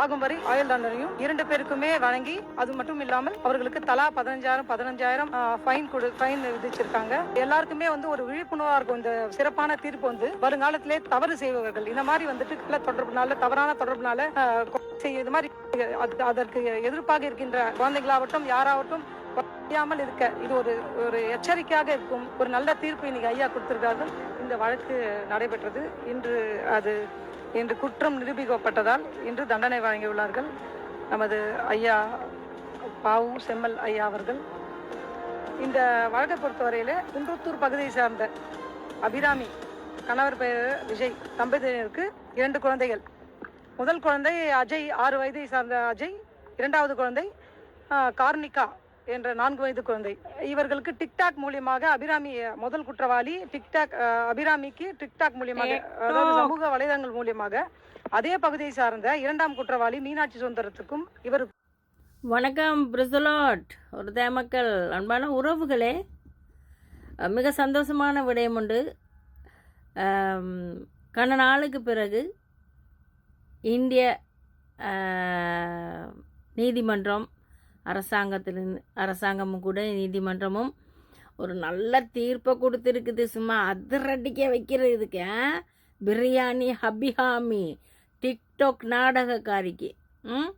ஆகும் வரை ஆயுள் தண்டனையும் இரண்டு பேருக்குமே வழங்கி அது மட்டும் இல்லாமல் அவர்களுக்கு தலா பதினஞ்சாயிரம் பதினஞ்சாயிரம் ஃபைன் கொடு ஃபைன் விதிச்சிருக்காங்க. எல்லாருக்குமே வந்து ஒரு விழிப்புணர்வா இருக்கும். இந்த சிறப்பான தீர்ப்பு வந்து வருங்காலத்திலே தவறு செய்பவர்கள். இந்த மாதிரி வந்துட்டு கள்ள தொடர்புனால தவறான தொடர்புனால செய்ய இது மாதிரி அதற்கு எதிர்ப்பாக இருக்கின்ற குழந்தைகளாகட்டும் யாராகட்டும் செய்யாமல் இருக்க இது ஒரு ஒரு எச்சரிக்கையாக இருக்கும். ஒரு நல்ல தீர்ப்பு இன்னைக்கு ஐயா கொடுத்திருக்கார்கள் இந்த வழக்கு நடைபெற்றது. இன்று அது இன்று குற்றம் நிரூபிக்கப்பட்டதால் இன்று தண்டனை வழங்கியுள்ளார்கள். நமது ஐயா பாவு செம்மல் ஐயா அவர்கள். இந்த வழக்கை பொறுத்தவரையில் குன்றத்தூர் பகுதியை சார்ந்த அபிராமி கணவர் பெயர் விஜய் தம்பதியினருக்கு இரண்டு குழந்தைகள். முதல் குழந்தை அஜய் ஆறு வயதை சார்ந்த அஜய் இரண்டாவது குழந்தை கார்னிகா. என்ற நான்கு வயது குழந்தை. இவர்களுக்கு டிக்டாக் மூலியமாக அபிராமி முதல் குற்றவாளி டிக்டாக் அபிராமிக்கு டிக்டாக் மூலியமாக அதாவது சமூக வலைதளங்கள் மூலியமாக அதே பகுதியை சார்ந்த இரண்டாம் குற்றவாளி மீனாட்சி சுந்தரத்துக்கும் இவர் வணக்கம் பிரிசலாட். ஒரு தேமக்கள் அன்பான உறவுகளே. மிக சந்தோஷமான விடயம் உண்டு. கன நாளுக்கு பிறகு இந்திய நீதிமன்றம் அரசாங்கத்திலிருந்து அரசாங்கமும் கூட நீதிமன்றமும் ஒரு நல்ல தீர்ப்பை கொடுத்துருக்குது. சும்மா அதிரடிக்க வைக்கிறதுக்கு பிரியாணி ஹபிஹாமி டிக்டாக் நாடகக்காரிக்கு ம்?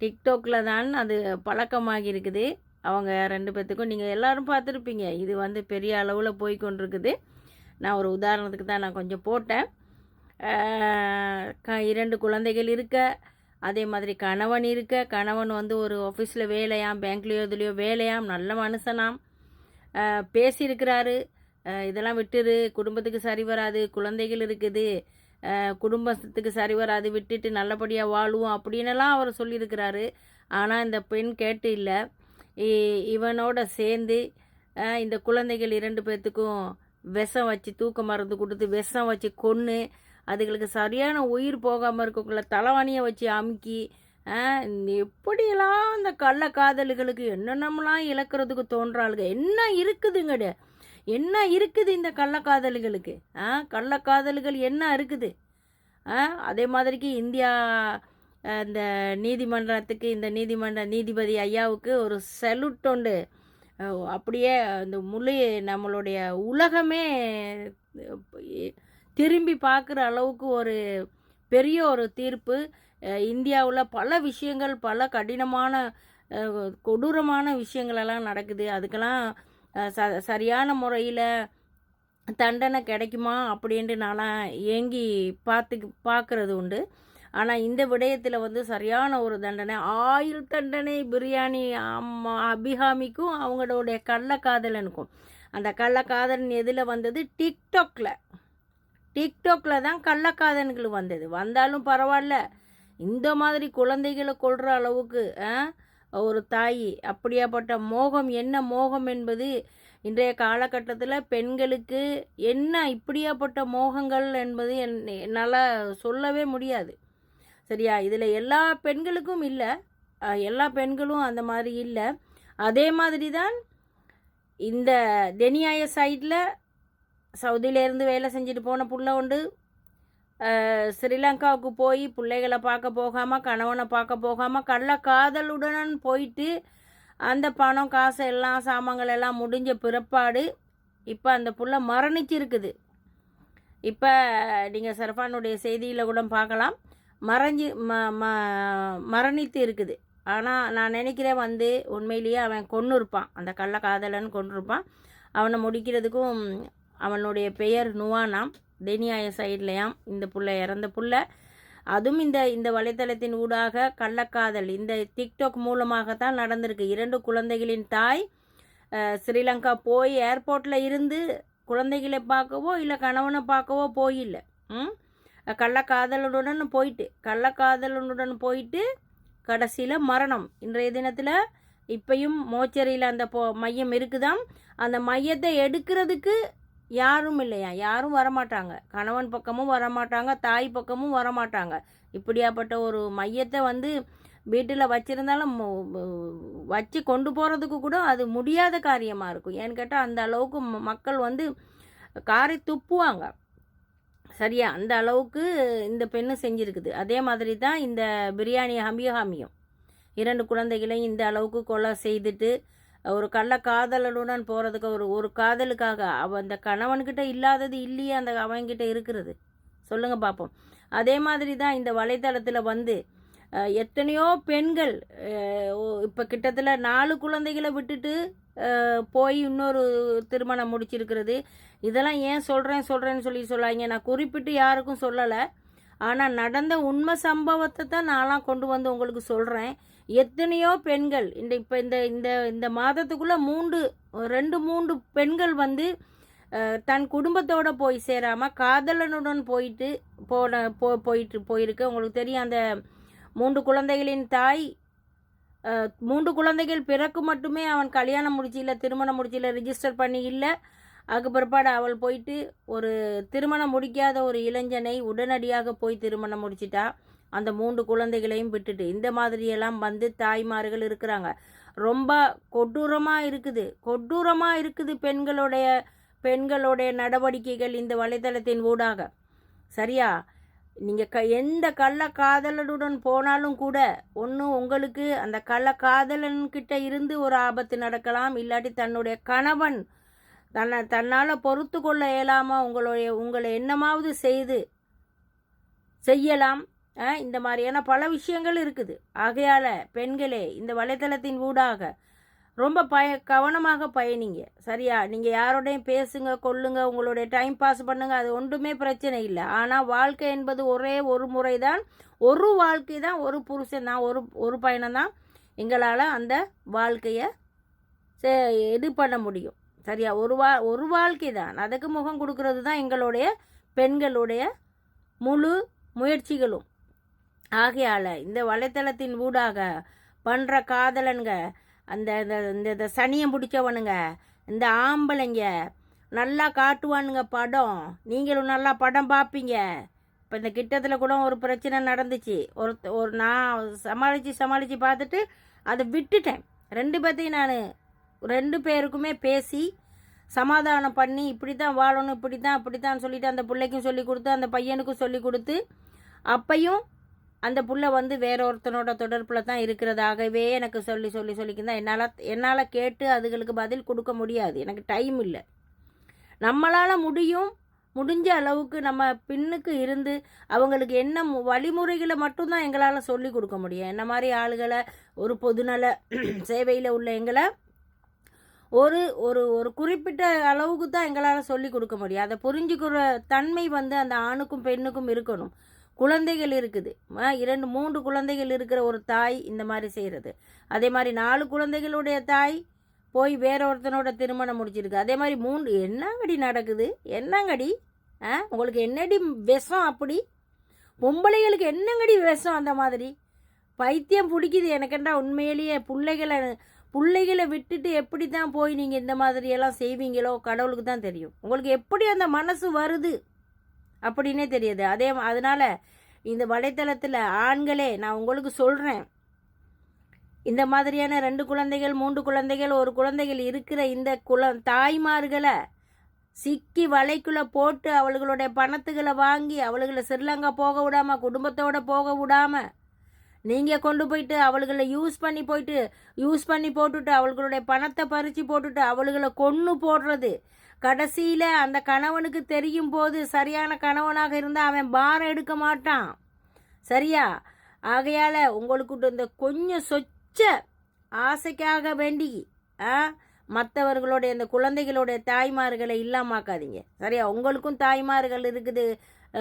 டிக்டாக்ல தான் அது பழக்கமாகி இருக்குது அவங்க ரெண்டு பேர்த்துக்கும் நீங்கள் எல்லாரும் பார்த்துருப்பீங்க. இது வந்து பெரிய அளவில் போய் கொண்டிருக்குது. நான் ஒரு உதாரணத்துக்கு தான் நான் கொஞ்சம் போட்டேன். க இரண்டு குழந்தைகள் இருக்க அதே மாதிரி கணவன் இருக்க கணவன் வந்து ஒரு ஆஃபீஸில் வேலையாம் பேங்க்லேயோ இதுலேயோ வேலையாம் நல்ல மனுஷனாம். பேசியிருக்கிறாரு. இதெல்லாம் விட்டுரு குடும்பத்துக்கு சரி வராது குழந்தைகள் இருக்குது. குடும்பத்துக்கு சரி வராது விட்டுட்டு நல்லபடியாக வாழுவோம் அப்படின்னுலாம் அவர் சொல்லியிருக்கிறாரு. ஆனால் இந்த பெண் கேட்டு இல்லை. இ- இவனோட சேர்ந்து இந்த குழந்தைகள் இரண்டு பேர்த்துக்கும் விஷம் வச்சு தூக்க மருந்து கொடுத்து விஷம் வச்சு கொன்று அதுகளுக்கு சரியான உயிர் போகாமல் இருக்கக்குள்ள தலைவாணியை வச்சு அமுக்கி எப்படியெல்லாம் அந்த கள்ள காதலுகளுக்கு என்னென்னலாம் இழக்கிறதுக்கு தோன்றாளுங்க என்ன இருக்குதுங்கடு? என்ன இருக்குது இந்த கள்ளக்காதல்களுக்கு ஆ கள்ளக்காதல்கள் என்ன இருக்குது? ஆ அதே மாதிரிக்கு இந்தியா இந்த நீதிமன்றத்துக்கு இந்த நீதிமன்ற நீதிபதி ஐயாவுக்கு ஒரு செலுட் உண்டு. அப்படியே அந்த முழு நம்மளுடைய உலகமே திரும்பி பார்க்குற அளவுக்கு ஒரு பெரிய ஒரு தீர்ப்பு. இந்தியாவில் பல விஷயங்கள் பல கடினமான கொடூரமான விஷயங்களெல்லாம் நடக்குது. அதுக்கெல்லாம் ச சரியான முறையில் தண்டனை கிடைக்குமா அப்படின்ட்டு நான்லாம் ஏங்கி பார்த்து பார்க்குறது உண்டு. ஆனால் இந்த விடயத்தில் வந்து சரியான ஒரு தண்டனை ஆயுள் தண்டனை பிரியாணி அம்மா அபிகாமிக்கும் அவங்களுடைய கள்ளக்காதலனுக்கும். அந்த கள்ளக்காதலன் எதில் வந்தது? டிக்டாக்ல. டிக்டாக்ல தான் கள்ளக்காதன்கள் வந்தது. வந்தாலும் பரவாயில்ல. இந்த மாதிரி குழந்தைகளை கொள்கிற அளவுக்கு ஆ, ஒரு தாய் அப்படியாப்பட்ட மோகம் என்ன மோகம் என்பது இன்றைய காலகட்டத்தில் பெண்களுக்கு என்ன இப்படியாப்பட்ட மோகங்கள் என்பது என் என்னால் சொல்லவே முடியாது. சரியா? இதில் எல்லா பெண்களுக்கும் இல்லை. எல்லா பெண்களும் அந்த மாதிரி இல்லை. அதே மாதிரி தான் இந்த தெனியாய சைடில் சவுதியிலேருந்து வேலை செஞ்சுட்டு போன புள்ள உண்டு. ஸ்ரீலங்காவுக்கு போய் பிள்ளைகளை பார்க்க போகாமல் கணவனை பார்க்க போகாமல் கள்ள காதலுடன் போயிட்டு அந்த பணம் காசு எல்லாம் சாமான்கள் எல்லாம் முடிஞ்ச பிறப்பாடு இப்போ அந்த புள்ள மரணிச்சிருக்குது. இப்போ நீங்கள் சர்ஃபானுடைய செய்தியில் கூட பார்க்கலாம். மறைஞ்சி ம ம மரணித்து இருக்குது. ஆனால் நான் நினைக்கிறேன் வந்து உண்மையிலேயே அவன் கொண்டு இருப்பான் அந்த கள்ள காதலன் கொண்டு இருப்பான் அவனை முடிக்கிறதுக்கும் அவனுடைய பெயர் நுவானாம். தெனியாய சைட்லையாம் இந்த புள்ள இறந்த புள்ள. அதுவும் இந்த இந்த வலைத்தளத்தின் ஊடாக கள்ளக்காதல். இந்த டிக்டாக் மூலமாகத்தான் நடந்திருக்கு. இரண்டு குழந்தைகளின் தாய் ஸ்ரீலங்கா போய் ஏர்போர்ட்டில் இருந்து குழந்தைகளை பார்க்கவோ இல்லை கணவனை பார்க்கவோ போயில்லை. ம்? கள்ளக்காதலனுடன் போயிட்டு கள்ளக்காதலனுடன் போயிட்டு கடைசியில் மரணம். இன்றைய தினத்தில் இப்பையும் மோச்சரியில் அந்த போ மையம் இருக்குதாம். அந்த மையத்தை எடுக்கிறதுக்கு யாரும் இல்லையா? யாரும் வரமாட்டாங்க. கணவன் பக்கமும் வரமாட்டாங்க. தாய் பக்கமும் வரமாட்டாங்க. இப்படியாப்பட்ட ஒரு மையத்தை வந்து வீட்டில் வச்சுருந்தாலும் வச்சு கொண்டு போகிறதுக்கு கூட அது முடியாத காரியமாக இருக்கும். ஏன்னு கேட்டால் அந்த அளவுக்கு மக்கள் வந்து காரை துப்புவாங்க. சரியா? அந்த அளவுக்கு இந்த பெண்ணு செஞ்சுருக்குது. அதே மாதிரி தான் இந்த பிரியாணி ஹமியஹாமியும் இரண்டு குழந்தைகளையும் இந்த அளவுக்கு கொலை செய்துட்டு ஒரு கள்ள காதலனுடன் போகிறதுக்கு ஒரு ஒரு காதலுக்காக அவ அந்த கணவன்கிட்ட இல்லாதது இல்லையே அந்த அவன்கிட்ட இருக்கிறது. சொல்லுங்கள் பார்ப்போம் அதே மாதிரி தான் இந்த வலைத்தளத்தில் வந்து எத்தனையோ பெண்கள் இப்போ கிட்டத்தட்ட நாலு குழந்தைகளை விட்டுட்டு போய் இன்னொரு திருமணம் முடிச்சிருக்கிறது. இதெல்லாம் ஏன் சொல்கிறேன் சொல்கிறேன்னு சொல்லி சொல்லாங்க நான் குறிப்பிட்டு யாருக்கும் சொல்லலை. ஆனால் நடந்த உண்மை சம்பவத்தை தான் நான்லாம் கொண்டு வந்து உங்களுக்கு சொல்கிறேன் எத்தனையோ பெண்கள் இந்த இப்போ இந்த இந்த இந்த மாதத்துக்குள்ளே மூன்று ரெண்டு மூன்று பெண்கள் வந்து தன் குடும்பத்தோடு போய் சேராமல் காதலனுடன் போயிட்டு போன போ போயிட்டு போயிருக்கு. உங்களுக்கு தெரியும் அந்த மூன்று குழந்தைகளின் தாய் மூன்று குழந்தைகள் பிறக்கு மட்டுமே அவன் கல்யாணம் முடிச்சில திருமணம் முடிச்சில ரிஜிஸ்டர் பண்ணி இல்லை. அதுக்கு பிற்பாடு அவள் போயிட்டு ஒரு திருமணம் முடிக்காத ஒரு இளைஞனை உடனடியாக போய் திருமணம் முடிச்சிட்டா. அந்த மூன்று குழந்தைகளையும் விட்டுட்டு இந்த மாதிரியெல்லாம் வந்து தாய்மார்கள் இருக்கிறாங்க. ரொம்ப கொடூரமாக இருக்குது. கொடூரமாக இருக்குது பெண்களுடைய பெண்களுடைய நடவடிக்கைகள் இந்த வலைத்தளத்தின் ஊடாக. சரியா? நீங்கள் க எந்த கள்ள காதலனுடன் போனாலும் கூட ஒன்று உங்களுக்கு அந்த கள்ள காதலன்கிட்ட இருந்து ஒரு ஆபத்து நடக்கலாம். இல்லாட்டி தன்னுடைய கணவன் தன்னை தன்னால் பொறுத்து கொள்ள இயலாமல் உங்களுடைய உங்களை என்னமாவது செய்து செய்யலாம். இந்த மாதிரியான பல விஷயங்கள் இருக்குது. ஆகையால் பெண்களே இந்த வலைத்தளத்தின் ஊடாக ரொம்ப பய கவனமாக பயணிங்க. சரியா? நீங்கள் யாரோடையும் பேசுங்க கொள்ளுங்க உங்களுடைய டைம் பாஸ் பண்ணுங்க அது ஒன்றுமே பிரச்சனை இல்லை. ஆனால் வாழ்க்கை என்பது ஒரே ஒரு முறை தான் ஒரு வாழ்க்கை தான் ஒரு புருஷன் தான் ஒரு ஒரு பயணம் தான் எங்களால் அந்த வாழ்க்கையை சே- இது பண்ண முடியும். சரியா? ஒரு வா ஒரு வாழ்க்கை தான். அதுக்கு முகம் கொடுக்கறது தான் எங்களுடைய பெண்களுடைய முழு முயற்சிகளும். ஆகையால் இந்த வலைத்தளத்தின் ஊடாக பண்ணுற காதலனுங்க அந்த இந்த இந்த இந்த பிடிச்சவனுங்க இந்த ஆம்பளைங்க நல்லா காட்டுவானுங்க படம். நீங்களும் நல்லா படம் பார்ப்பீங்க இப்போ இந்த கிட்டத்தில் கூட ஒரு பிரச்சனை நடந்துச்சு. ஒரு ஒரு நான் சமாளித்து சமாளித்து பார்த்துட்டு அதை விட்டுட்டேன். ரெண்டு பேர்த்தையும் நான் ரெண்டு பேருக்குமே பேசி சமாதானம் பண்ணி இப்படி தான் வாழணும் இப்படி தான் அப்படி தான் சொல்லிட்டு அந்த பிள்ளைக்கும் சொல்லி கொடுத்து அந்த பையனுக்கும் சொல்லி கொடுத்து அப்பையும் அந்த புள்ள வந்து வேற ஒருத்தனோட தொடர்பில் தான் இருக்கிறதாகவே எனக்கு சொல்லி சொல்லி சொல்லிக்கிருந்தா என்னால் என்னால் கேட்டு அதுகளுக்கு பதில் கொடுக்க முடியாது. எனக்கு டைம் இல்லை. நம்மளால் முடியும் முடிஞ்ச அளவுக்கு நம்ம பின்னுக்கு இருந்து அவங்களுக்கு என்ன வழிமுறைகளை மட்டும்தான் எங்களால் சொல்லி கொடுக்க முடியும். என்ன மாதிரி ஆளுகளை ஒரு பொதுநல சேவையில் உள்ள எங்களை ஒரு ஒரு ஒரு குறிப்பிட்ட அளவுக்கு தான் எங்களால் சொல்லி கொடுக்க முடியும். அதை புரிஞ்சுக்கிற தன்மை வந்து அந்த ஆணுக்கும் பெண்ணுக்கும் இருக்கணும். குழந்தைகள் இருக்குது. இரண்டு மூன்று குழந்தைகள் இருக்கிற ஒரு தாய் இந்த மாதிரி செய்கிறது அதே மாதிரி நாலு குழந்தைகளுடைய தாய் போய் வேற ஒருத்தனோட திருமணம் முடிச்சிருக்கு. அதே மாதிரி மூன்று என்னங்கடி நடக்குது? என்னங்கடி? ஆ உங்களுக்கு என்னடி விஷம் அப்படி? பொம்பளைகளுக்கு என்னங்கடி விஷம் அந்த மாதிரி? பைத்தியம் பிடிக்குது எனக்கெண்டா உண்மையிலேயே. பிள்ளைகளை பிள்ளைகளை விட்டுட்டு எப்படி தான் போய் நீங்கள் இந்த மாதிரியெல்லாம் செய்வீங்களோ கடவுளுக்கு தான் தெரியும். உங்களுக்கு எப்படி அந்த மனசு வருது? அப்படின்னே தெரியுது. அதே அதனால் இந்த வலைத்தளத்தில் ஆண்களே நான் உங்களுக்கு சொல்கிறேன் இந்த மாதிரியான ரெண்டு குழந்தைகள் மூன்று குழந்தைகள் ஒரு குழந்தைகள் இருக்கிற இந்த குல தாய்மார்களை சிக்கி வலைக்குள்ளே போட்டு அவளுகளுடைய பணத்துகளை வாங்கி அவளுகளை ஸ்ரீலங்கா போக விடாமல் குடும்பத்தோடு போக விடாமல் நீங்கள் கொண்டு போயிட்டு அவளுகளை யூஸ் பண்ணி போயிட்டு யூஸ் பண்ணி போட்டுட்டு அவளுகளுடைய பணத்தை பறித்து போட்டுட்டு அவளுகளை கொன்று போடுறது கடைசியில் அந்த கணவனுக்கு தெரியும் போது சரியான கணவனாக இருந்தால் அவன் பாரம் எடுக்க மாட்டான். சரியா? ஆகையால் உங்களுக்கு இந்த கொஞ்சம் சொச்ச ஆசைக்காக வேண்டி ஆ மற்றவர்களுடைய இந்த குழந்தைகளுடைய தாய்மார்களை இல்லாமாக்காதீங்க. சரியா? உங்களுக்கும் தாய்மார்கள் இருக்குது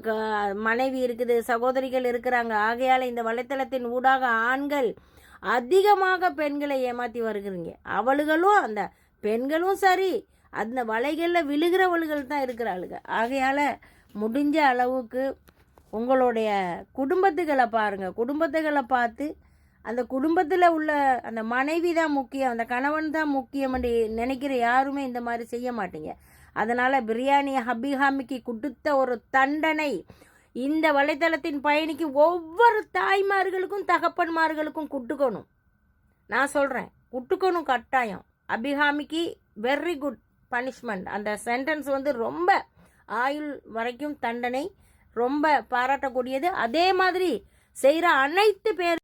க- மனைவி இருக்குது சகோதரிகள் இருக்கிறாங்க. ஆகையால் இந்த வலைத்தளத்தின் ஊடாக ஆண்கள் அதிகமாக பெண்களை ஏமாற்றி வருகிறீங்க. அவளுகளும் அந்த பெண்களும் சரி அந்த வலைகளில் விழுகிறவள்கள் தான் இருக்கிறாளுங்க. ஆகையால் முடிஞ்ச அளவுக்கு உங்களுடைய குடும்பத்துகளை பாருங்கள் குடும்பத்துகளை பார்த்து அந்த குடும்பத்தில் உள்ள அந்த மனைவி தான் முக்கியம் அந்த கணவன் தான் முக்கியம் நினைக்கிற யாருமே இந்த மாதிரி செய்ய மாட்டீங்க. அதனால் பிரியாணி ஹபிஹாமிக்கு கொடுத்த ஒரு தண்டனை இந்த வலைத்தளத்தின் பயணிக்கு ஒவ்வொரு தாய்மார்களுக்கும் தகப்பன்மார்களுக்கும் குட்டுக்கணும் நான் சொல்கிறேன் குட்டுக்கணும் கட்டாயம். அபிஹாமிக்கு வெரி குட் பனிஷ்மெண்ட் அந்த சென்டென்ஸ் வந்து ரொம்ப ஆயுள் வரைக்கும் தண்டனை ரொம்ப பாராட்டக்கூடியது. அதே மாதிரி செய்கிற அனைத்து பேர்